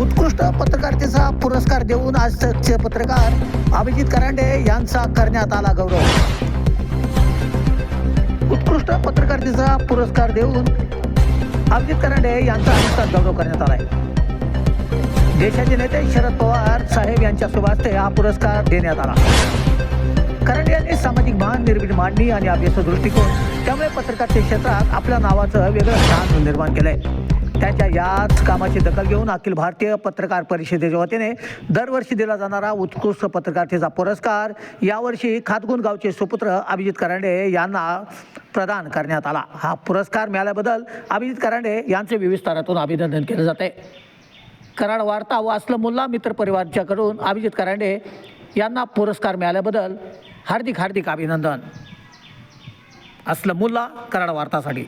उत्कृष्ट पत्रकारितेचा पुरस्कार देऊन आजचे पत्रकार अभिजित करांडे यांचा करण्यात आला गौरव. उत्कृष्ट पत्रकारितेचा पुरस्कार देऊन अभिजित करांडे यांचा नुकताच गौरव करण्यात आलाय. देशाचे नेते शरद पवार साहेब यांच्या शुभ हा पुरस्कार देण्यात आला. करांडे यांनी सामाजिक भान निर्मिती मांडणी आणि अभ्यास दृष्टिकोन त्यामुळे पत्रकारिते क्षेत्रात आपल्या नावाचं वेगळं स्थान निर्माण केलंय. त्यांच्या याच कामाची दखल घेऊन अखिल भारतीय पत्रकार परिषदेच्या वतीने दरवर्षी दिला जाणारा उत्कृष्ट पत्रकारितेचा पुरस्कार यावर्षी खातगुण गावचे सुपुत्र अभिजित करांडे यांना प्रदान करण्यात आला. हा पुरस्कार मिळाल्याबद्दल अभिजित करांडे यांचे विविध स्तरातून अभिनंदन केलं जाते. कराड वार्ता व असलं मुल्ला मित्रपरिवारच्याकडून अभिजित करांडे यांना पुरस्कार मिळाल्याबद्दल हार्दिक हार्दिक अभिनंदन. असलं मुल्ला कराड वार्तासाठी.